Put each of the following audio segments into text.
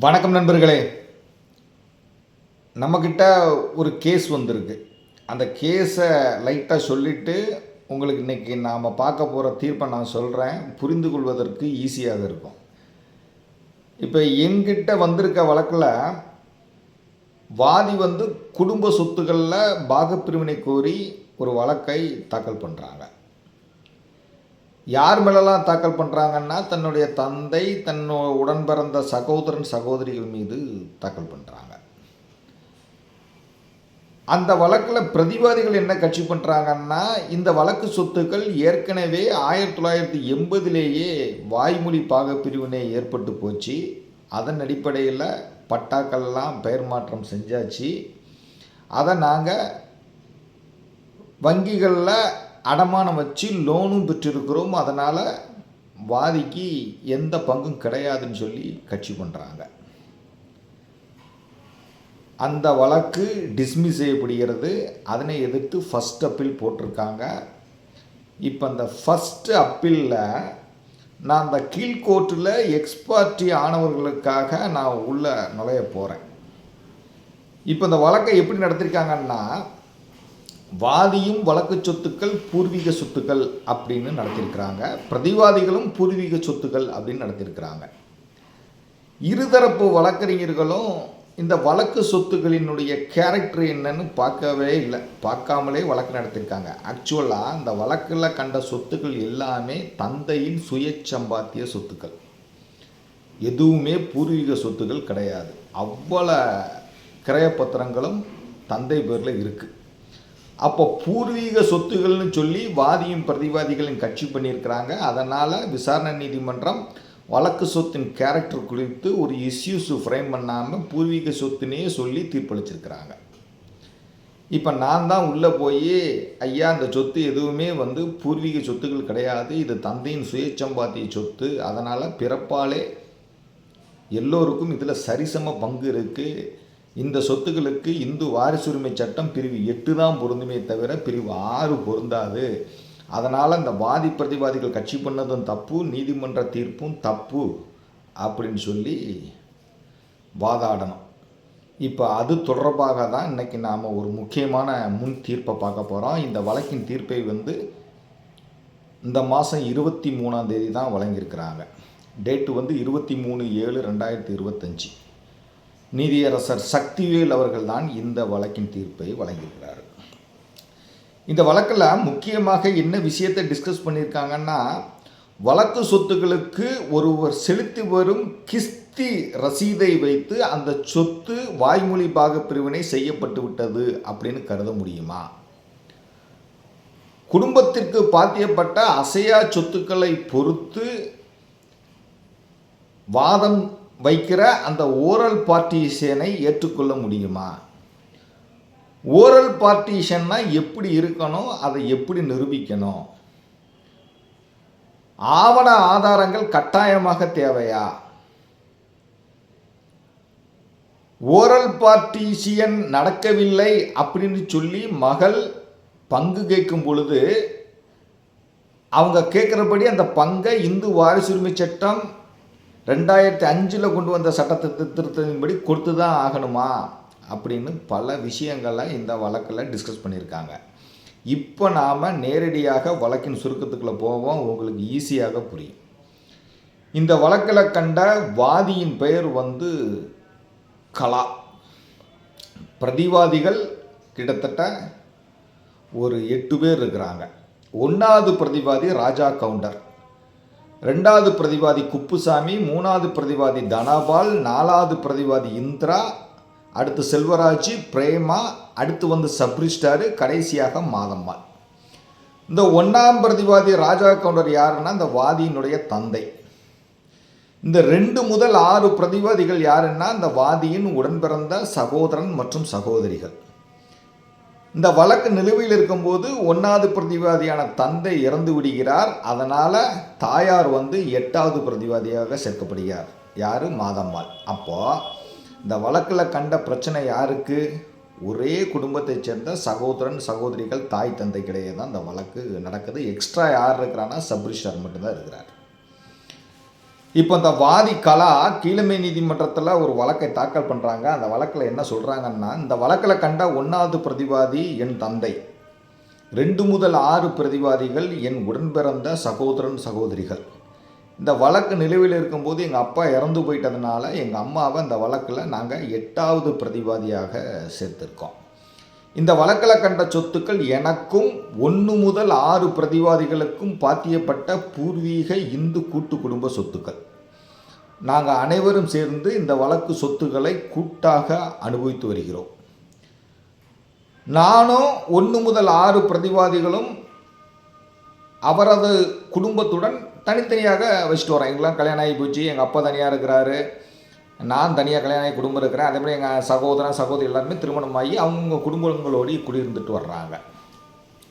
வணக்கம் நண்பர்களே. நம்மக்கிட்ட ஒரு கேஸ் வந்திருக்கு. அந்த கேஸை லைட்டாக சொல்லிவிட்டு உங்களுக்கு இன்றைக்கி நாம் பார்க்க போகிற தீர்ப்பை நான் சொல்கிறேன் புரிந்து கொள்வதற்கு ஈஸியாக இருக்கும். இப்போ என்கிட்ட வந்திருக்க வழக்கில் வாதி வந்து குடும்ப சொத்துக்களில் பாகப்பிரிவினை கோரி ஒரு வழக்கை தாக்கல் பண்ணுறாங்க யார் மேலெல்லாம் தாக்கல் பண்ணுறாங்கன்னா தன்னுடைய தந்தை தன்னோ உடன் பிறந்த சகோதரன் சகோதரிகள் மீது தாக்கல் பண்ணுறாங்க அந்த வழக்கில் பிரதிவாதிகள் என்ன கட்சி பண்ணுறாங்கன்னா இந்த வழக்கு சொத்துக்கள் ஏற்கனவே ஆயிரத்தி தொள்ளாயிரத்தி எண்பதிலேயே வாய்மொழி பாகப்பிரிவினை ஏற்பட்டு போச்சு. அதன் அடிப்படையில் பட்டாக்கள்லாம் பெயர் மாற்றம் செஞ்சாச்சு. அதை நாங்கள் வங்கிகளில் அடமானம் வச்சு லோனும் பெற்றிருக்கிறோம். அதனால் வாதிக்கு எந்த பங்கும் கிடையாதுன்னு சொல்லி கட்சி பண்ணுறாங்க அந்த வழக்கு டிஸ்மிஸ் செய்யப்படுகிறது. அதனை எதிர்த்து ஃபஸ்ட் அப்பீல் போட்டிருக்காங்க. இப்போ அந்த ஃபஸ்ட்டு அப்பீலில் நான் அந்த கீழ்கோர்ட்டில் எக்ஸ்பார்ட்டி ஆனவர்களுக்காக நான் உள்ளே நுழைய போகிறேன் இப்போ இந்த வழக்கை எப்படி நடத்திருக்காங்கன்னா வாதியும் வழக்கு சொத்துக்கள் பூர்வீக சொத்துக்கள் அப்படின்னு நடத்தியிருக்கிறாங்க பிரதிவாதிகளும் பூர்வீக சொத்துக்கள் அப்படின்னு நடத்தியிருக்கிறாங்க இருதரப்பு வழக்கறிஞர்களும் இந்த வழக்கு சொத்துக்களினுடைய கேரக்டர் என்னன்னு பார்க்கவே இல்லை. பார்க்காமலே வழக்கு நடத்தியிருக்காங்க ஆக்சுவலாக இந்த வழக்கில் கண்ட சொத்துக்கள் எல்லாமே தந்தையின் சுயச்சம்பாத்திய சொத்துக்கள். எதுவுமே பூர்வீக சொத்துக்கள் கிடையாது. அவ்வளோ கிரயப்பத்திரங்களும் தந்தை பேரில் இருக்குது அப்போ பூர்வீக சொத்துகள்னு சொல்லி வாதியும் பிரதிவாதிகளும் கட்சி பண்ணியிருக்கிறாங்க. அதனால் விசாரணை நீதிமன்றம் வழக்கு சொத்தின் கேரக்டர் குறித்து ஒரு இஷ்யூஸ் ஃப்ரேம் பண்ணாமல் பூர்வீக சொத்துனே சொல்லி தீர்ப்பளிச்சிருக்கிறாங்க. இப்போ நான் தான் உள்ளே போய் ஐயா அந்த சொத்து எதுவுமே வந்து பூர்வீக சொத்துக்கள் கிடையாது. இது தந்தையின் சுயச்சம்பாத்திய சொத்து. அதனால் பிறப்பாலே எல்லோருக்கும் இதில் சரிசம பங்கு இருக்குது இந்த சொத்துக்களுக்கு இந்து வாரிசுரிமை சட்டம் பிரிவு எட்டு தான் பொருந்துமே தவிர பிரிவு ஆறு பொருந்தாது. அதனால் இந்த வாதி பிரதிவாதிகள் கட்சி பண்ணதும் தப்பு நீதிமன்ற தீர்ப்பும் தப்பு அப்படின்னு சொல்லி வாதாடணும். இப்போ அது தொடர்பாக தான் இன்றைக்கி நாம் ஒரு முக்கியமான முன் தீர்ப்பை பார்க்க போகிறோம் இந்த வழக்கின் தீர்ப்பை வந்து இந்த மாதம் இருபத்தி மூணாம் தேதி தான் வழங்கியிருக்கிறாங்க. டேட்டு வந்து இருபத்தி மூணு ஏழு ரெண்டாயிரத்தி இருபத்தஞ்சி. நீதியரசர் சக்திவேல் அவர்கள் தான் இந்த வழக்கின் தீர்ப்பை வழங்கியிருக்கிறார். இந்த வழக்கில் முக்கியமாக என்ன விஷயத்தை டிஸ்கஸ் பண்ணியிருக்காங்கன்னா வழக்கு சொத்துக்களுக்கு ஒருவர் செலுத்தி வரும் கிஸ்தி ரசீதை வைத்து அந்த சொத்து வாய்மொழி பாக பிரிவினை செய்யப்பட்டு விட்டது அப்படின்னு கருத முடியுமா? குடும்பத்திற்கு பாத்தியப்பட்ட அசையா சொத்துக்களை பொறுத்து வாதம் வைக்கிற அந்த ஓரல் பார்ட்டிஷனை ஏற்றுக்கொள்ள முடியுமா? ஓரல் பார்ட்டிஷன்னா எப்படி இருக்கணும்? அதை எப்படி நிரூபிக்கணும்? ஆவண ஆதாரங்கள் கட்டாயமாக தேவையா? ஓரல் பார்ட்டிஷியன் நடக்கவில்லை அப்படின்னு சொல்லி மகள் பங்கு கேட்கும் பொழுது அவங்க கேட்குறபடி அந்த பங்கை இந்து வாரிசுரிமை சட்டம் ரெண்டாயிரத்தி அஞ்சில் கொண்டு வந்த சட்டத்தை திருத்தத்தின்படி கொடுத்து தான் ஆகணுமா? அப்படின்னு பல விஷயங்களை இந்த வழக்கில் டிஸ்கஸ் பண்ணியிருக்காங்க. இப்போ நாம் நேரடியாக வழக்கின் சுருக்கத்துக்குள்ளே போவோம். உங்களுக்கு ஈஸியாக புரியும். இந்த வழக்கில் கண்ட வாதியின் பெயர் வந்து கலா. பிரதிவாதிகள் கிட்டத்தட்ட ஒரு எட்டு பேர் இருக்கிறாங்க. ஒன்றாவது பிரதிவாதி ராஜா கவுண்டர். ரெண்டாவது பிரதிவாதி குப்புசாமி மூணாவது பிரதிவாதி தனபால் நாலாவது பிரதிவாதி இந்திரா அடுத்து செல்வராஜ் பிரேமா அடுத்து வந்து சப்ரிஸ்டாரு கடைசியாக மாதம்மாள். இந்த ஒன்றாம் பிரதிவாதி ராஜா கவுண்டர் யாருன்னா இந்த வாதியினுடைய தந்தை. இந்த ரெண்டு முதல் ஆறு பிரதிவாதிகள் யாருன்னா இந்த வாதியின் உடன்பிறந்த சகோதரன் மற்றும் சகோதரிகள். இந்த வழக்கு நிலுவையில் இருக்கும்போது ஒன்றாவது பிரதிவாதியான தந்தை இறந்து விடுகிறார். அதனால் தாயார் வந்து எட்டாவது பிரதிவாதியாக சேர்க்கப்படுகிறார். யார்? மாதம்மாள். அப்போது இந்த வழக்கில் கண்ட பிரச்சனை யாருக்கு? ஒரே குடும்பத்தைச் சேர்ந்த சகோதரன் சகோதரிகள் தாய் தந்தைக்கிடையே தான் இந்த வழக்கு நடக்குது. எக்ஸ்ட்ரா யார் இருக்கிறான்னா சப்ரிஷார் மட்டும்தான் இருக்கிறார். இப்போ இந்த வாதி கலா கீழமை நீதிமன்றத்தில் ஒரு வழக்கை தாக்கல் பண்ணுறாங்க அந்த வழக்கில் என்ன சொல்கிறாங்கன்னா இந்த வழக்கில் கண்ட ஒன்றாவது பிரதிவாதி என் தந்தை ரெண்டு முதல் ஆறு பிரதிவாதிகள் என் உடன்பிறந்த சகோதரன் சகோதரிகள். இந்த வழக்கு நிலுவையில் இருக்கும்போது எங்கள் அப்பா இறந்து போயிட்டதுனால எங்கள் அம்மாவை இந்த வழக்கில் நாங்கள் எட்டாவது பிரதிவாதியாக சேர்த்துருக்கோம். இந்த வழக்கில் கண்ட சொத்துக்கள் எனக்கும் ஒன்று முதல் ஆறு பிரதிவாதிகளுக்கும் பாத்தியப்பட்ட பூர்வீக இந்து கூட்டு குடும்ப சொத்துக்கள். நாங்கள் அனைவரும் சேர்ந்து இந்த வழக்கு சொத்துக்களை கூட்டாக அனுபவித்து வருகிறோம். நானும் ஒன்று முதல் ஆறு பிரதிவாதிகளும் அவரது குடும்பத்துடன் தனித்தனியாக வச்சுட்டு வரோம். எங்களாம் கல்யாணம் ஆகி போச்சு எங்கள் அப்பா தனியாக இருக்கிறாரு நான் தனியாக கல்யாணம் ஆகி குடும்பம் இருக்கிறேன். அதே மாதிரி எங்கள் சகோதரன் சகோதரி எல்லாருமே திருமணமாகி அவங்க குடும்பங்களோடு குடியிருந்துட்டு வர்றாங்க.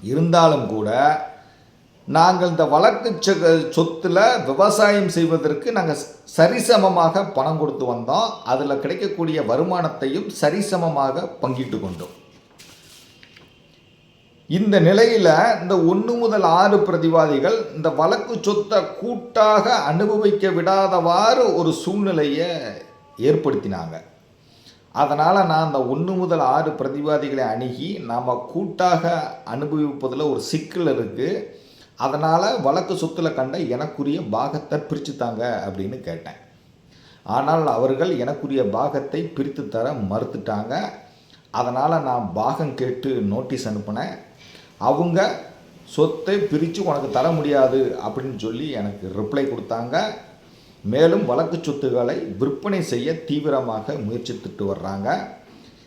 இருந்தாலும் கூட நாங்கள் இந்த வழக்கு சொ- சொத்துல விவசாயம் செய்வதற்கு நாங்கள் சரிசமமாக பணம் கொடுத்து வந்தோம். அதில் கிடைக்கக்கூடிய வருமானத்தையும் சரிசமமாக பங்கிட்டு கொண்டோம். இந்த நிலையில் இந்த ஒன்று முதல் ஆறு பிரதிவாதிகள் இந்த வழக்கு சொத்தை கூட்டாக அனுபவிக்க விடாதவாறு ஒரு சூழ்நிலையை ஏற்படுத்தினாங்க. அதனால் நான் அந்த ஒன்று முதல் ஆறு பிரதிவாதிகளை அணுகி நாம் கூட்டாக அனுபவிப்பதில் ஒரு சிக்கல் இருக்குது அதனால் வழக்கு சொத்தில் கண்ட எனக்குரிய பாகத்தை பிரித்து தாங்க அப்படின்னு கேட்டேன். ஆனால் அவர்கள் எனக்குரிய பாகத்தை பிரித்து தர மறுத்துட்டாங்க. அதனால் நான் பாகம் கேட்டு நோட்டீஸ் அனுப்பினேன். அவங்க சொத்தை பிரித்து உனக்கு தர முடியாது அப்படின்னு சொல்லி எனக்கு ரிப்ளை கொடுத்தாங்க. மேலும் வழக்கு சொத்துக்களை விற்பனை செய்ய தீவிரமாக முயற்சித்துட்டு வர்றாங்க.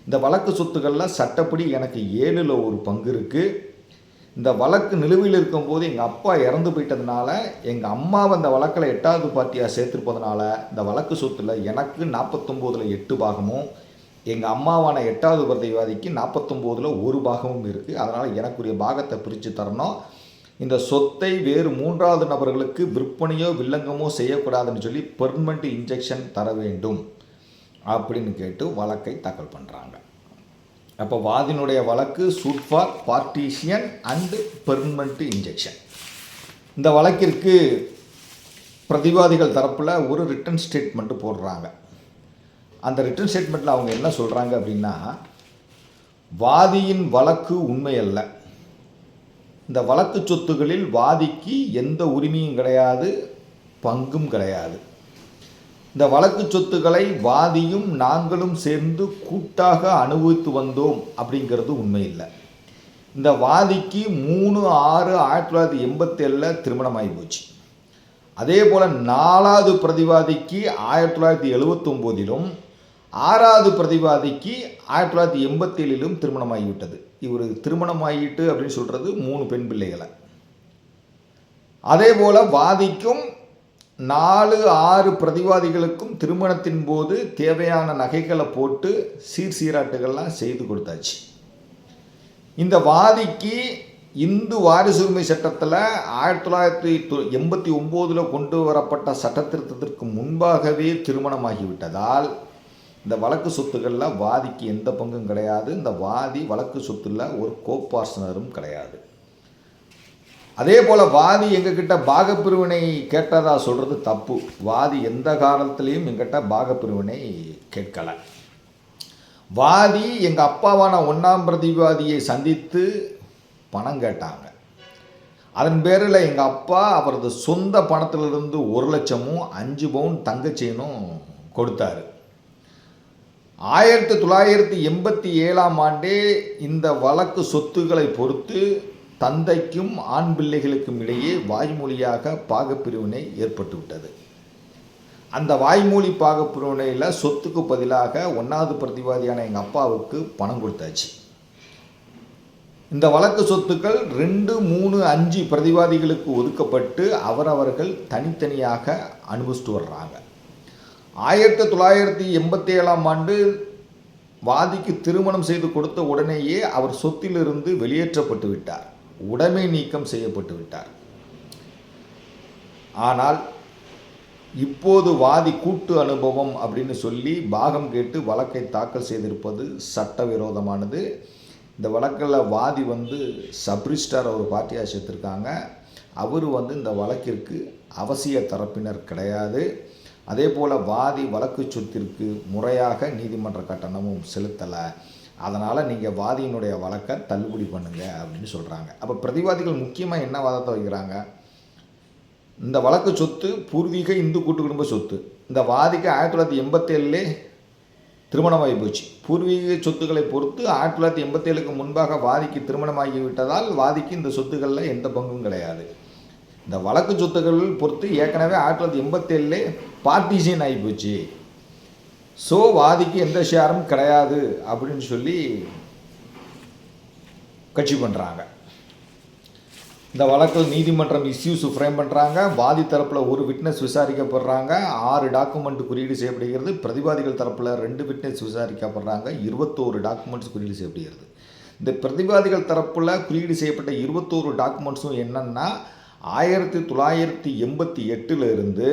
இந்த வழக்கு சொத்துக்களில் சட்டப்படி எனக்கு ஏழில் ஒரு பங்கு இருக்குது இந்த வழக்கு நிலுவையில் இருக்கும்போது எங்கள் அப்பா இறந்து போயிட்டதுனால எங்கள் அம்மாவை அந்த வழக்கில் எட்டாவது பார்ட்டியாக சேர்த்துருப்பதுனால இந்த வழக்கு சொத்தில் எனக்கு நாற்பத்தொம்போதில் எட்டு பாகமும் எங்கள் அம்மாவான எட்டாவது பிரதிவாதிக்கு நாற்பத்தொம்போதில் ஒரு பாகமும் இருக்குது அதனால் எனக்குரிய பாகத்தை பிரித்து தரணும். இந்த சொத்தை வேறு மூன்றாவது நபர்களுக்கு விற்பனையோ வில்லங்கமோ செய்யக்கூடாதுன்னு சொல்லி பெர்மனண்ட் இன்ஜெக்ஷன் தர வேண்டும் அப்படின்னு கேட்டு வழக்கை தாக்கல் பண்ணுறாங்க அப்போ வாதினுடைய வழக்கு suit for partition and permanent injunction இந்த வழக்கிற்கு பிரதிவாதிகள் தரப்பில் ஒரு ரிட்டன் ஸ்டேட்மெண்ட்டு போடுறாங்க. அந்த ரிட்டன் ஸ்டேட்மெண்ட்டில் அவங்க என்ன சொல்கிறாங்க அப்படின்னா வாதியின் வழக்கு உண்மையல்ல. இந்த வழக்கு சொத்துகளில் வாதிக்கு எந்த உரிமையும் கிடையாது பங்கும் கிடையாது. இந்த வழக்கு சொத்துக்களை வாதியும் நாங்களும் சேர்ந்து கூட்டாக அனுபவித்து வந்தோம் அப்படிங்கிறது உண்மை இல்லை இந்த வாதிக்கு மூணு ஆறு ஆயிரத்தி தொள்ளாயிரத்தி எண்பத்தேழில் திருமணமாகி போச்சு. அதே போல் நாலாவது பிரதிவாதிக்கு ஆயிரத்தி தொள்ளாயிரத்தி எழுபத்தொம்போதிலும் ஆறாவது பிரதிவாதிக்கு ஆயிரத்தி தொள்ளாயிரத்தி எண்பத்தேழிலும் திருமணமாகிவிட்டது. இவர் திருமணமாகிட்டு அப்படின்னு சொல்கிறது மூணு பெண் பிள்ளைகளை. அதே போல் வாதிக்கும் நாலு ஆறு பிரதிவாதிகளுக்கும் திருமணத்தின் போது தேவையான நகைகளை போட்டு சீர் சீராட்டுகள்லாம் செய்து கொடுத்தாச்சு. இந்த வாதிக்கு இந்து வாரிசுரிமை சட்டத்தில் ஆயிரத்தி தொள்ளாயிரத்தி எண்பத்தி ஒம்போதில் கொண்டு வரப்பட்ட சட்டத்திருத்தத்திற்கு முன்பாகவே திருமணமாகிவிட்டதால் இந்த வழக்கு சொத்துக்களில் வாதிக்கு எந்த பங்கும் கிடையாது. இந்த வாதி வழக்கு சொத்துல ஒரு கோப்பார்சனரும் கிடையாது. அதே போல் வாதி எங்ககிட்ட பாகப்பிரிவினை கேட்டதா சொல்கிறது தப்பு. வாதி எந்த காலத்துலேயும் எங்கிட்ட பாகப்பிரிவினை கேட்கலை. வாதி எங்கள் அப்பாவான ஒன்றாம் பிரதிவாதியை சந்தித்து பணம் கேட்டாங்க. அதன் பேரில் எங்கள் அப்பா அவரது சொந்த பணத்திலிருந்து ஒரு லட்சமும் அஞ்சு பவுன் தங்கச்செயினும் கொடுத்தாரு. ஆயிரத்தி தொள்ளாயிரத்தி எண்பத்தி ஏழாம் ஆண்டே இந்த வழக்கு சொத்துக்களை பொறுத்து தந்தைக்கும் ஆண் பிள்ளைகளுக்கும் இடையே வாய்மொழியாக பாகப்பிரிவினை ஏற்பட்டுவிட்டது. அந்த வாய்மொழி பாகப்பிரிவினையில் சொத்துக்கு பதிலாக ஒன்றாவது பிரதிவாதியான எங்கள் அப்பாவுக்கு பணம் கொடுத்தாச்சு. இந்த வழக்கு சொத்துக்கள் ரெண்டு மூணு அஞ்சு பிரதிவாதிகளுக்கு ஒதுக்கப்பட்டு அவரவர்கள் தனித்தனியாக அனுபவிச்சுட்டு வர்றாங்க. ஆயிரத்தி தொள்ளாயிரத்தி எண்பத்தி ஏழாம் ஆண்டு வாதிக்கு திருமணம் செய்து கொடுத்த உடனேயே அவர் சொத்திலிருந்து வெளியேற்றப்பட்டு விட்டார். உடைமை நீக்கம் செய்யப்பட்டு விட்டார். ஆனால் இப்போது வாதி கூட்டு அனுபவம் அப்படின்னு சொல்லி பாகம் கேட்டு வழக்கை தாக்கல் செய்திருப்பது சட்டவிரோதமானது. இந்த வழக்கில் வாதி வந்து சப்ரிஸ்டார் ஒரு பார்ட்டியாக சேர்த்துருக்காங்க அவர் வந்து இந்த வழக்கிற்கு அவசிய தரப்பினர் கிடையாது. அதே போல் வாதி வழக்கு சொத்திற்கு முறையாக நீதிமன்ற கட்டணமும் செலுத்தலை. அதனால் நீங்கள் வாதியினுடைய வழக்கை தள்ளுபடி பண்ணுங்க அப்படின்னு சொல்கிறாங்க அப்போ பிரதிவாதிகள் முக்கியமாக என்ன வாதத்தை வைக்கிறாங்க? இந்த வழக்கு சொத்து பூர்வீக இந்து கூட்டு குடும்ப சொத்து. இந்த வாதிக்கு ஆயிரத்தி தொள்ளாயிரத்தி எண்பத்தேழுலே திருமணமாகி போச்சு. பூர்வீக சொத்துக்களை பொறுத்து ஆயிரத்தி தொள்ளாயிரத்தி எண்பத்தேழுக்கு முன்பாக வாதிக்கு திருமணமாகி விட்டதால் வாதிக்கு இந்த சொத்துக்களில் எந்த பங்கும் கிடையாது. இந்த வழக்கு சொத்துக்கள் பொறுத்து ஏற்கனவே ஆயிரத்தி தொள்ளாயிரத்தி எண்பத்தேழுலே பார்ட்டிஷன் ஆகி போச்சு ஸோ வாதிக்கு எந்த ஷேரும் கிடையாது அப்படின்னு சொல்லி கட்சி பண்ணுறாங்க இந்த வழக்கில் நீதிமன்றம் இஸ்யூஸ் ஃப்ரேம் பண்ணுறாங்க வாதி தரப்பில் ஒரு விட்னஸ் விசாரிக்கப்படுறாங்க. ஆறு டாக்குமெண்ட் குறியீடு செய்யப்படுகிறது. பிரதிவாதிகள் தரப்பில் ரெண்டு விட்னஸ் விசாரிக்கப்படுறாங்க. இருபத்தோரு டாக்குமெண்ட்ஸ் குறியீடு செய்யப்படுகிறது. இந்த பிரதிவாதிகள் தரப்பில் குறியீடு செய்யப்பட்ட இருபத்தோரு டாக்குமெண்ட்ஸும் என்னென்னா ஆயிரத்தி தொள்ளாயிரத்தி எண்பத்தி எட்டில் இருந்து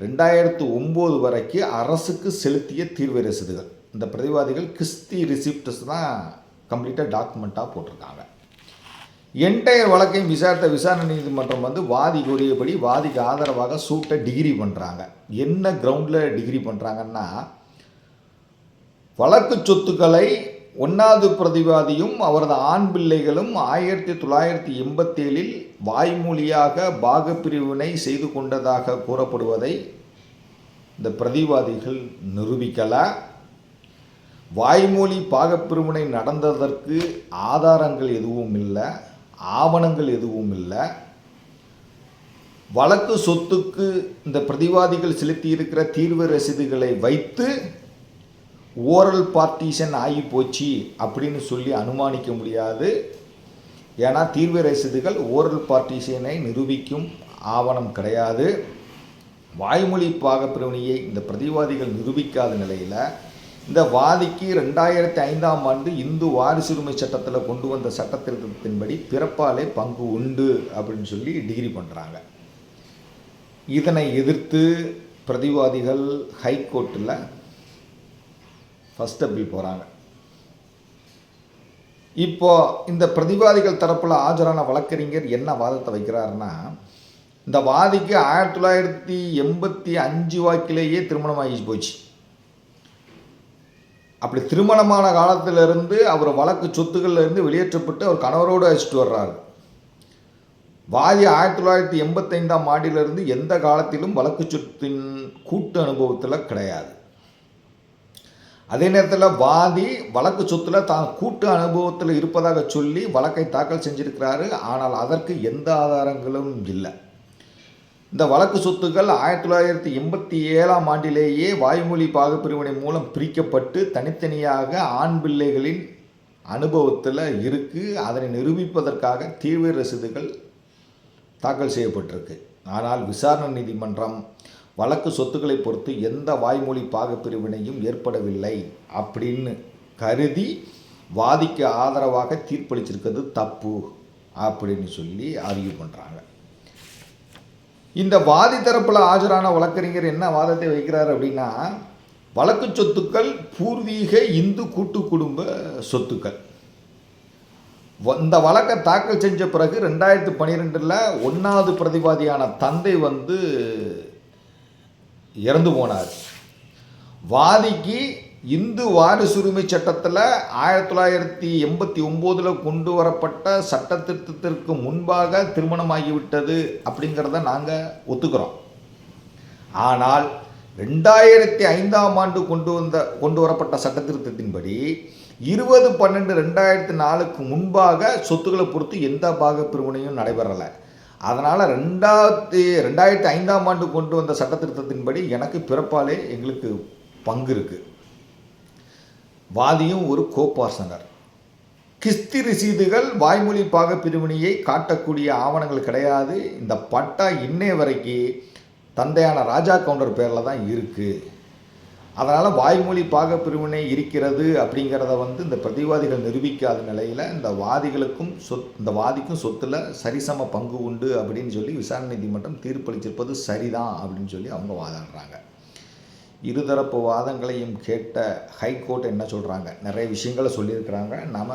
ரெண்டாயிரத்து ஒம்பது வரைக்கும் அரசுக்கு செலுத்திய தீர்வு ரசீதுகள் இந்த பிரதிவாதிகள் கிறிஸ்தி ரிசிப்டஸ் தான் கம்ப்ளீட்டாக டாக்குமெண்ட்டாக போட்டிருக்காங்க. என்டையர் வழக்கையும் விசாரித்த விசாரணை நீதிமன்றம் வந்து வாதி கூறியபடி வாதிக்கு ஆதரவாக சூட்டை டிகிரி பண்ணுறாங்க என்ன கிரவுண்டில் டிகிரி பண்ணுறாங்கன்னா வழக்கு சொத்துக்களை ஒன்றாவது பிரதிவாதியும் அவரது ஆண் பிள்ளைகளும் ஆயிரத்தி தொள்ளாயிரத்தி எண்பத்தேழில் வாய்மொழியாக பாகப்பிரிவினை செய்து கொண்டதாக கூறப்படுவதை இந்த பிரதிவாதிகள் நிரூபிக்கலை. வாய்மொழி பாகப்பிரிவினை நடந்ததற்கு ஆதாரங்கள் எதுவும் இல்லை ஆவணங்கள் எதுவும் இல்லை. வழக்கு சொத்துக்கு இந்த பிரதிவாதிகள் செலுத்தியிருக்கிற தீர்வு ரசீதுகளை வைத்து ஓரல் பார்ட்டிஷன் ஆகி போச்சு அப்படின்னு சொல்லி அனுமானிக்க முடியாது. ஏன்னா தீர்வு ரசீதுகள் ஓரல் பார்ட்டிஷியனை நிரூபிக்கும் ஆவணம் கிடையாது. வாய்மொழி பாகப்பிரிவினையை இந்த பிரதிவாதிகள் நிரூபிக்காத நிலையில் இந்த வாதிக்கு ரெண்டாயிரத்தி ஐந்தாம் ஆண்டு இந்து வாரிசுரிமை சட்டத்தில் கொண்டு வந்த சட்டத்திருத்தத்தின்படி பிறப்பாலே பங்கு உண்டு அப்படின்னு சொல்லி டிகிரி பண்ணுறாங்க இதனை எதிர்த்து பிரதிவாதிகள் ஹைகோர்ட்டில் ஃபஸ்ட் அப்பீல் போகிறாங்க இப்போ இந்த பிரதிவாதிகள் தரப்பில் ஆஜரான வழக்கறிஞர் என்ன வாதத்தை வைக்கிறாருன்னா இந்த வாதிக்கு ஆயிரத்தி தொள்ளாயிரத்தி எண்பத்தி அஞ்சு வாக்கிலேயே திருமணம் ஆகி போச்சு. அப்படி திருமணமான காலத்திலிருந்து அவர் வழக்கு சொத்துக்கள்லேருந்து வெளியேற்றப்பட்டு அவர் கணவரோடு அழைச்சிட்டு வர்றாரு. வாதி ஆயிரத்தி தொள்ளாயிரத்தி எண்பத்தைந்தாம் ஆண்டிலிருந்து எந்த காலத்திலும் வழக்கு சொத்தின் கூட்டு அனுபவத்தில் கிடையாது. அதே நேரத்தில் வாதி வழக்கு சொத்தில் தான் கூட்டு அனுபவத்தில் இருப்பதாக சொல்லி வழக்கை தாக்கல் செஞ்சிருக்கிறாரு. ஆனால் அதற்கு எந்த ஆதாரங்களும் இல்லை. இந்த வழக்கு சொத்துக்கள் ஆயிரத்தி தொள்ளாயிரத்தி எண்பத்தி ஏழாம் ஆண்டிலேயே வாய்மொழி பாகப்பிரிவினை மூலம் பிரிக்கப்பட்டு தனித்தனியாக ஆண் பிள்ளைகளின் அனுபவத்தில் இருக்குது அதனை நிரூபிப்பதற்காக தீவிர ரசீதுகள் தாக்கல் செய்யப்பட்டிருக்கு. ஆனால் விசாரணை நீதிமன்றம் வழக்கு சொத்துக்களை பொறுத்து எந்த வாய்மொழி பாகப்பிரிவினையும் ஏற்படவில்லை அப்படின்னு கருதி வாதிக்கு ஆதரவாக தீர்ப்பளிச்சிருக்கிறது தப்பு அப்படின்னு சொல்லி அறிவு பண்ணுறாங்க இந்த வாதி தரப்பில் ஆஜரான வழக்கறிஞர் என்ன வாதத்தை வைக்கிறார் அப்படின்னா வழக்கு சொத்துக்கள் பூர்வீக இந்து கூட்டு குடும்ப சொத்துக்கள். இந்த வழக்கை தாக்கல் செஞ்ச பிறகு ரெண்டாயிரத்து பன்னிரெண்டில் ஒன்றாவது பிரதிவாதியான தந்தை வந்து இறந்து போனார். வாதிக்கு இந்து வாரிசுரிமை சட்டத்தில் ஆயிரத்தி தொள்ளாயிரத்தி எண்பத்தி ஒம்போதில் கொண்டு வரப்பட்ட சட்ட திருத்தத்திற்கு முன்பாக திருமணமாகிவிட்டது அப்படிங்கிறத நாங்கள் ஒத்துக்கிறோம். ஆனால் ரெண்டாயிரத்தி ஐந்தாம் ஆண்டு கொண்டு வந்த கொண்டு வரப்பட்ட சட்ட திருத்தத்தின்படி இருபது பன்னெண்டு ரெண்டாயிரத்தி நாலுக்கு முன்பாக சொத்துக்களை பொறுத்து எந்த பாகப்பிரிவினையும் நடைபெறலை. அதனால் ரெண்டாயிரத்தி ரெண்டாயிரத்தி ஐந்தாம் ஆண்டு கொண்டு வந்த சட்ட திருத்தத்தின்படி எனக்கு பிறப்பாலே எங்களுக்கு பங்கு இருக்குது வாதியும் ஒரு கோபாசனர் கிஸ்தி ரசீதுகள் வாய்மொழி பாகப்பிரிவினையை காட்டக்கூடிய ஆவணங்கள் கிடையாது. இந்த பட்டா இன்னைய வரைக்கும் தந்தையான ராஜா கவுண்டர் பேரில் தான் இருக்குது அதனால் வாய்மொழி பாகப்பிரிவினை இருக்கிறது அப்படிங்கிறத வந்து இந்த பிரதிவாதிகள் நிரூபிக்காத நிலையில் இந்த வாதிகளுக்கும் சொத் இந்த வாதிக்கும் சொத்தில் சரிசம பங்கு உண்டு அப்படின்னு சொல்லி விசாரணை நீதிமன்றம் தீர்ப்பளிச்சிருப்பது சரிதான் அப்படின்னு சொல்லி அவங்க வாதாடுறாங்க. இருதரப்பு வாதங்களையும் கேட்ட ஹைகோர்ட் என்ன சொல்கிறாங்க நிறைய விஷயங்களை சொல்லியிருக்கிறாங்க. நாம்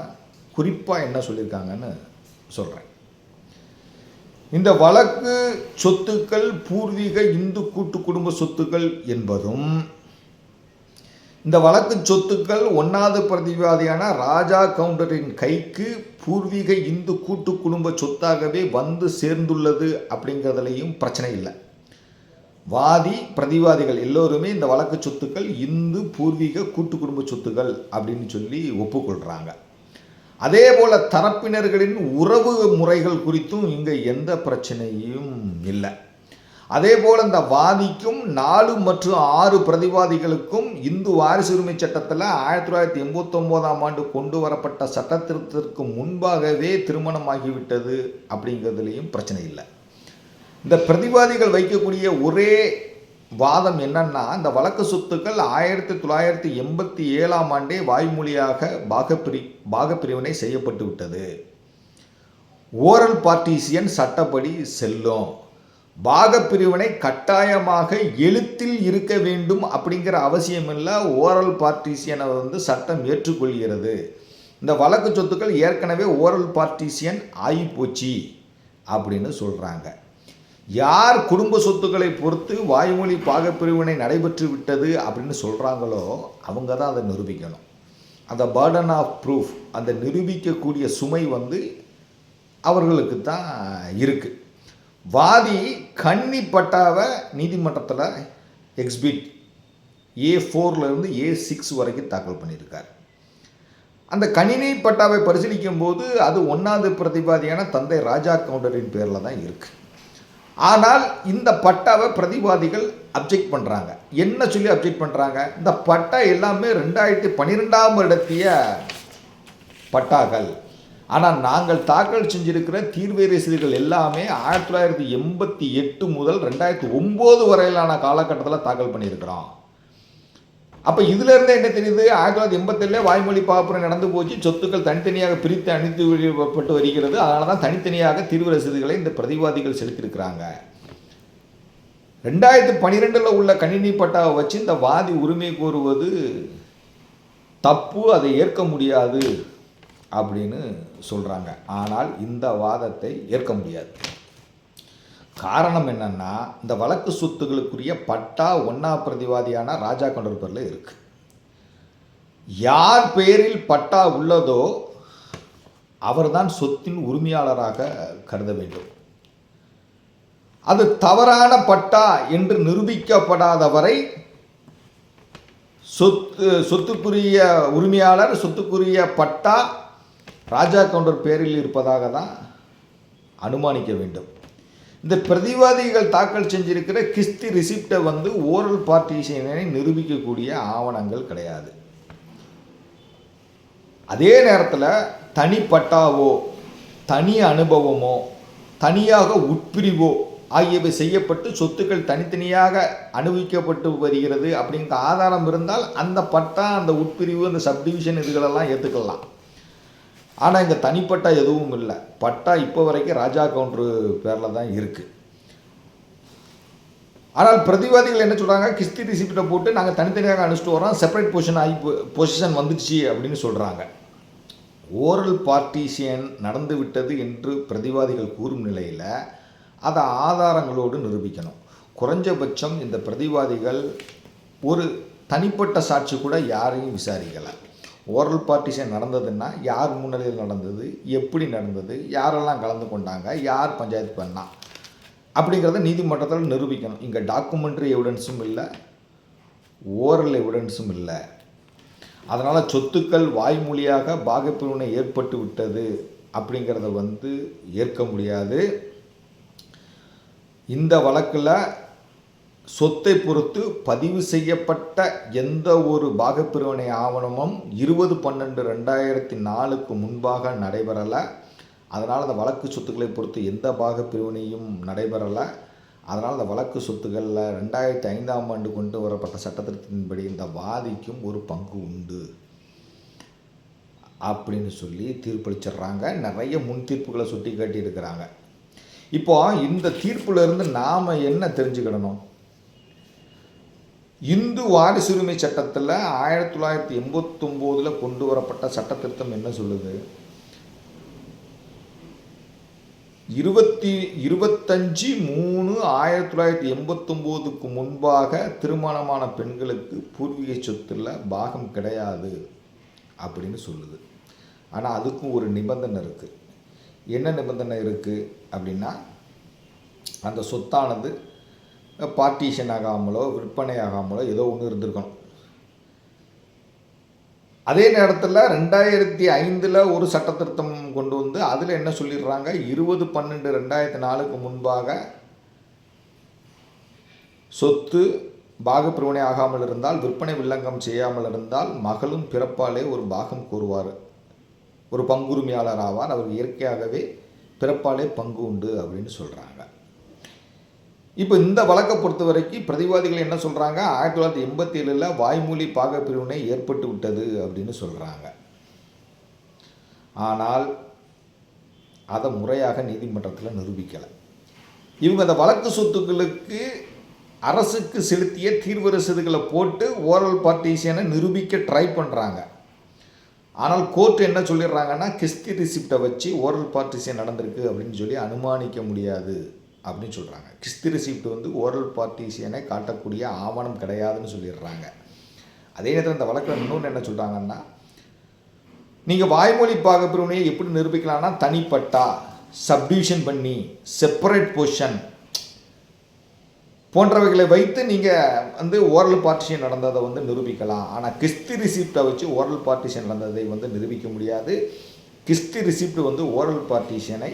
குறிப்பாக என்ன சொல்லியிருக்காங்கன்னு சொல்கிறேன் இந்த வழக்கு சொத்துக்கள் பூர்வீக இந்து கூட்டு குடும்ப சொத்துக்கள் என்பதும் இந்த வழக்கு சொத்துக்கள் ஒன்றாவது பிரதிவாதியான ராஜா கவுண்டரின் கைக்கு பூர்வீக இந்து கூட்டு குடும்ப சொத்தாகவே வந்து சேர்ந்துள்ளது அப்படிங்கிறதுலையும் பிரச்சனை இல்லை. வாதி பிரதிவாதிகள் எல்லோருமே இந்த வழக்கு சொத்துக்கள் இந்து பூர்வீக கூட்டு குடும்ப சொத்துக்கள் அப்படின்னு சொல்லி ஒப்புக்கொள்கிறாங்க அதே போல் தரப்பினர்களின் உறவு முறைகள் குறித்தும் இங்கே எந்த பிரச்சனையும் இல்லை. அதே போல் இந்த வாதிக்கும் நாலு மற்றும் ஆறு பிரதிவாதிகளுக்கும் இந்து வாரிசுரிமை சட்டத்தில் ஆயிரத்தி தொள்ளாயிரத்தி எண்பத்தொம்போதாம் ஆண்டு கொண்டு வரப்பட்ட சட்ட திருத்தத்திற்கு முன்பாகவே திருமணமாகிவிட்டது அப்படிங்கிறதுலேயும் பிரச்சனை இல்லை. இந்த பிரதிவாதிகள் வைக்கக்கூடிய ஒரே வாதம் என்னன்னா இந்த வழக்கு சொத்துக்கள் ஆயிரத்தி தொள்ளாயிரத்தி எண்பத்தி ஏழாம் ஆண்டே வாய்மொழியாக பாகப்பிரி பாகப்பிரிவினை செய்யப்பட்டு விட்டது ஓரல் பார்ட்டிசியன் சட்டப்படி செல்லும். பாகப்பிரிவினை கட்டாயமாக எழுத்தில் இருக்க வேண்டும் அப்படிங்கிற அவசியம் இல்லை ஓரல் பார்ட்டிசியனை வந்து சட்டம் ஏற்றுக்கொள்கிறது. இந்த வழக்கு சொத்துக்கள் ஏற்கனவே ஓரல் பார்ட்டிசியன் ஆகி போச்சு அப்படின்னு சொல்கிறாங்க யார் குடும்ப சொத்துக்களை பொறுத்து வாய்மொழி பாகப்பிரிவினை நடைபெற்று விட்டது அப்படின்னு சொல்கிறாங்களோ அவங்க தான் அதை நிரூபிக்கணும். அந்த பேர்டன் ஆஃப் ப்ரூஃப் அந்த நிரூபிக்கக்கூடிய சுமை வந்து அவர்களுக்கு தான் இருக்குது வாதி கன்னி பட்டாவை நீதிமன்றத்தில் எக்ஸ்பிட் ஏ ஃபோர்லேருந்து ஏ சிக்ஸ் வரைக்கும் தாக்கல் பண்ணியிருக்கார். அந்த கணினி பட்டாவை பரிசீலிக்கும் போது அது ஒன்றாவது பிரதிவாதியான தந்தை ராஜா கவுண்டரின் பேரில் தான் இருக்குது ஆனால் இந்த பட்டாவை பிரதிவாதிகள் அப்ஜெக்ட் பண்ணுறாங்க என்ன சொல்லி அப்ஜெக்ட் பண்ணுறாங்க இந்த பட்டா எல்லாமே ரெண்டாயிரத்தி பன்னிரெண்டாம் இடத்திய பட்டாக்கள். ஆனால் நாங்கள் தாக்கல் செஞ்சிருக்கிற தீர்வு ரசீதுகள் எல்லாமே ஆயிரத்தி தொள்ளாயிரத்தி எண்பத்தி எட்டு முதல் ரெண்டாயிரத்தி ஒம்பது வரையிலான காலகட்டத்தில் தாக்கல் பண்ணியிருக்கிறோம். அப்போ இதுலேருந்து என்ன தெரியுது? ஆயிரத்தி தொள்ளாயிரத்தி எண்பத்தேழுல வாய்மொழி பாப்புரம் நடந்து போச்சு. சொத்துக்கள் தனித்தனியாக பிரித்து அணித்து வெளியிடப்பட்டு வருகிறது. அதனால தான் தனித்தனியாக தீர்வு ரசீதுகளை இந்த பிரதிவாதிகள் செலுத்தியிருக்கிறாங்க. ரெண்டாயிரத்தி பன்னிரெண்டில் உள்ள கணினி பட்டாவை வச்சு இந்த வாதி உரிமை கோருவது தப்பு அதை ஏற்க முடியாது. அப்படின்னு சொல்கிறாங்க ஆனால் இந்த வாதத்தை ஏற்க முடியாது. காரணம் என்னன்னா இந்த வழக்கு சொத்துகளுக்குரிய பட்டா ஒன்னா பிரதிவாதியான ராஜா கண்டர் இருக்குது இருக்கு. யார் பேரில் பட்டா உள்ளதோ அவர்தான் சொத்தின் உரிமையாளராக கருத வேண்டும். அது தவறான பட்டா என்று நிரூபிக்கப்படாத வரை சொத்து சொத்துக்குரிய உரிமையாளர் சொத்துக்குரிய பட்டா ராஜா கவுண்டர் பேரில் இருப்பதாக தான் அனுமானிக்க வேண்டும். இந்த பிரதிவாதிகள் தாக்கல் செஞ்சிருக்கிற கிஸ்தி ரிசிப்டை வந்து ஓரல் பார்ட்டிஷனை நிரூபிக்கக்கூடிய ஆவணங்கள் கிடையாது. அதே நேரத்தில் தனிப்பட்டாவோ தனி அனுபவமோ தனியாக உட்பிரிவோ ஆகியவை செய்யப்பட்டு சொத்துக்கள் தனித்தனியாக அனுபவிக்கப்பட்டு வருகிறது அப்படிங்கிற ஆதாரம் இருந்தால் அந்த பட்டா அந்த உட்பிரிவு அந்த சப்டிவிஷன் இதுகளெல்லாம் ஏற்றுக்கலாம் ஆனால் இங்கே தனிப்பட்டா எதுவும் இல்லை. பட்டா இப்போ வரைக்கும் ராஜா கவுண்டரு பேரில் தான் இருக்குது ஆனால் பிரதிவாதிகள் என்ன சொல்கிறாங்க கிஸ்தி ரிசிப்டை போட்டு நாங்கள் தனித்தனியாக அனுப்பிச்சிட்டு வரோம் செப்பரேட் பொசிஷன் ஆகி பொசிஷன் வந்துடுச்சு அப்படின்னு சொல்கிறாங்க ஓரல் பார்ட்டிஷியன் நடந்து விட்டது என்று பிரதிவாதிகள் கூறும் நிலையில் அதை ஆதாரங்களோடு நிரூபிக்கணும். குறைஞ்சபட்சம் இந்த பிரதிவாதிகள் ஒரு தனிப்பட்ட சாட்சி கூட யாரையும் விசாரிக்கலை. ஓரல் பார்ட்டிஷன் நடந்ததுன்னா யார் முன்னிலையில் நடந்தது எப்படி நடந்தது யாரெல்லாம் கலந்து கொண்டாங்க யார் பஞ்சாயத்து பண்ணா? அப்படிங்கிறத நீதிமன்றத்தில் நிரூபிக்கணும். இங்கே டாக்குமெண்ட்ரி எவிடன்ஸும் இல்லை ஓரல் எவிடன்ஸும் இல்லை. அதனால் சொத்துக்கள் வாய்மொழியாக பாகப்பிரிவினை ஏற்பட்டு விட்டது அப்படிங்கிறத வந்து ஏற்க முடியாது. இந்த வழக்கில் சொத்தை பொறுத்து பதிவு செய்யப்பட்ட எந்த ஒரு பாகப்பிரிவினை ஆவணமும் இருபது பன்னெண்டு ரெண்டாயிரத்தி நாலுக்கு முன்பாக நடைபெறலை. அதனால் அந்த வழக்கு சொத்துக்களை பொறுத்து எந்த பாகப்பிரிவினையும் நடைபெறலை. அதனால் அந்த வழக்கு சொத்துக்களில் ரெண்டாயிரத்தி ஐந்தாம் ஆண்டு கொண்டு வரப்பட்ட சட்டத்திட்டத்தின்படி இந்த வாதிக்கும் ஒரு பங்கு உண்டு. அப்படின்னு சொல்லி தீர்ப்பளிச்சிடுறாங்க. நிறைய முன் தீர்ப்புகளை சுட்டி காட்டியிருக்கிறாங்க இப்போ இந்த தீர்ப்புலேருந்து நாம் என்ன தெரிஞ்சுக்கிடணும்? இந்து வாரிசுரிமை சட்டத்தில் ஆயிரத்தி தொள்ளாயிரத்தி எண்பத்தொம்போதில் கொண்டு வரப்பட்ட சட்ட திருத்தம் என்ன சொல்லுது? இருபத்தி இருபத்தஞ்சி மூணு ஆயிரத்தி தொள்ளாயிரத்தி எண்பத்தொம்போதுக்கு முன்பாக திருமணமான பெண்களுக்கு பூர்வீக சொத்துல பாகம் கிடையாது அப்படின்னு சொல்லுது. ஆனால் அதுக்கும் ஒரு நிபந்தனை இருக்குது என்ன நிபந்தனை இருக்குது அப்படின்னா அந்த சொத்தானது பார்ட்டிஷன் ஆகாமலோ விற்பனை ஆகாமலோ ஏதோ ஒன்று இருந்திருக்கணும். அதே நேரத்தில் ரெண்டாயிரத்தி ஐந்தில் ஒரு சட்ட திருத்தம் கொண்டு வந்து அதில் என்ன சொல்லிடுறாங்க? இருபது பன்னெண்டு ரெண்டாயிரத்தி நாலுக்கு முன்பாக சொத்து பாகப்பிரிவினை ஆகாமல் இருந்தால் விற்பனை வில்லங்கம் செய்யாமல் இருந்தால் மகளும் பிறப்பாலே ஒரு பாகம் கூறுவார். ஒரு பங்குரிமையாளர் ஆவார். அவர் இயற்கையாகவே பிறப்பாலே பங்கு உண்டு அப்படின்னு சொல்கிறாங்க இப்போ இந்த வழக்கை பொறுத்த வரைக்கும் பிரதிவாதிகள் என்ன சொல்கிறாங்க ஆயிரத்தி தொள்ளாயிரத்தி எண்பத்தி ஏழில் வாய்மொழி பாகப்பிரிவினை ஏற்பட்டு விட்டது அப்படின்னு சொல்கிறாங்க ஆனால் அதை முறையாக நீதிமன்றத்தில் நிரூபிக்கலை. இவங்க அந்த வழக்கு சொத்துக்களுக்கு அரசுக்கு செலுத்திய தீர்வு ரசீதுகளை போட்டு ஓரல் பார்ட்டிஷனை நிரூபிக்க ட்ரை பண்ணுறாங்க ஆனால் கோர்ட் என்ன சொல்லிடுறாங்கன்னா கிஸ்தி ரிசிப்டை வச்சு ஓரல் பார்ட்டிஷன் நடந்திருக்கு அப்படின்னு சொல்லி அனுமானிக்க முடியாது. அப்படின்னு சொல்கிறாங்க கிறிஸ்து ரிசிப்ட் வந்து ஓரல் பார்ட்டிசியனை காட்டக்கூடிய ஆவணம் கிடையாதுன்னு சொல்லிடுறாங்க. அதே நேரத்தில் இந்த வழக்கில் இன்னொன்று என்ன சொல்கிறாங்கன்னா நீங்கள் வாய்மொழி பாகப்பிரிவினையை எப்படி நிரூபிக்கலாம்னா தனிப்பட்டா சப்டிவிஷன் பண்ணி செப்பரேட் பொசிஷன் போன்றவைகளை வைத்து நீங்கள் வந்து ஓரல் பார்ட்டிஷன் நடந்ததை வந்து நிரூபிக்கலாம். ஆனால் கிஸ்தி ரிசிப்டை வச்சு ஓரல் பார்ட்டிஷன் நடந்ததை வந்து நிரூபிக்க முடியாது. கிஸ்தி ரிசிப்ட் வந்து ஓரல் பார்ட்டிஷனை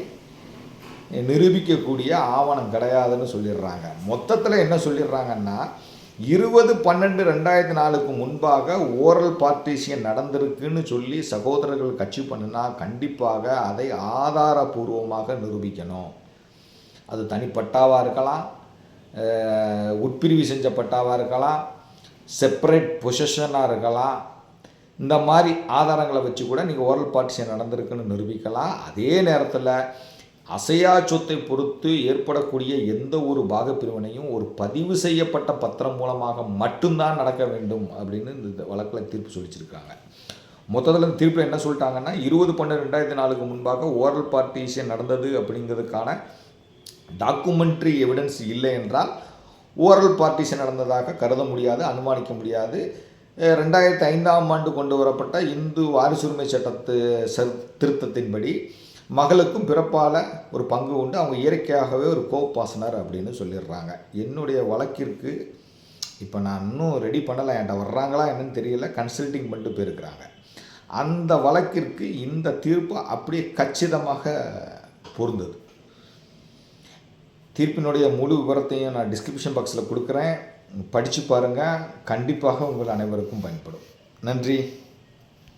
நிரூபிக்கக்கூடிய ஆவணம் கிடையாதுன்னு சொல்லிடுறாங்க. மொத்தத்தில் என்ன சொல்லிடுறாங்கன்னா இருபது பன்னெண்டு ரெண்டாயிரத்தி நாலுக்கு முன்பாக ஓரல் பார்ட்டிஷியன் நடந்திருக்குன்னு சொல்லி சகோதரர்கள் கட்சி பண்ணுனா கண்டிப்பாக அதை ஆதாரபூர்வமாக நிரூபிக்கணும். அது தனிப்பட்டாவாக இருக்கலாம் உட்பிரிவு செஞ்ச பட்டாவாக இருக்கலாம் செப்பரேட் பொசிஷனாக இருக்கலாம். இந்த மாதிரி ஆதாரங்களை வச்சு கூட நீங்கள் ஓரல் பார்ட்டிஷன் நடந்திருக்குன்னு நிரூபிக்கலாம். அதே நேரத்தில் அசையா சொத்தை பொறுத்து ஏற்படக்கூடிய எந்த ஒரு பாகப்பிரிவினையும் ஒரு பதிவு செய்யப்பட்ட பத்திரம் மூலமாக மட்டும்தான் நடக்க வேண்டும் அப்படின்னு இந்த வழக்கில் தீர்ப்பு சொல்லிச்சிருக்காங்க. மொத்தத்தில் இந்த தீர்ப்பில் என்ன சொல்லிட்டாங்கன்னா இருபது பன்னெண்டு ரெண்டாயிரத்தி நாலுக்கு முன்பாக ஓரல் பார்ட்டிஷன் நடந்தது அப்படிங்கிறதுக்கான டாக்குமெண்ட்ரி எவிடன்ஸ் இல்லை என்றால் ஓரல் பார்ட்டிஷன் நடந்ததாக கருத முடியாது அனுமானிக்க முடியாது. ரெண்டாயிரத்தி ஐந்தாம் ஆண்டு கொண்டு வரப்பட்ட இந்து வாரிசுரிமை சட்டத்து சர் திருத்தத்தின்படி மகளுக்கும் பிறப்பால் ஒரு பங்கு உண்டு. அவங்க இயற்கையாகவே ஒரு கோப்பாசனர் அப்படின்னு சொல்லிடுறாங்க. என்னுடைய வழக்கிற்கு இப்போ நான் இன்னும் ரெடி பண்ணலை. என்கிட்ட வர்றாங்களா என்னன்னு தெரியல. கன்சல்டிங் பண்ணிட்டு போயிருக்கிறாங்க. அந்த வழக்கிற்கு இந்த தீர்ப்பு அப்படியே கச்சிதமாக பொருந்தது. தீர்ப்பினுடைய முழு விவரத்தையும் நான் டிஸ்கிரிப்ஷன் பாக்ஸில் கொடுக்குறேன். படித்து பாருங்கள் கண்டிப்பாக உங்கள் அனைவருக்கும் பயன்படும். நன்றி.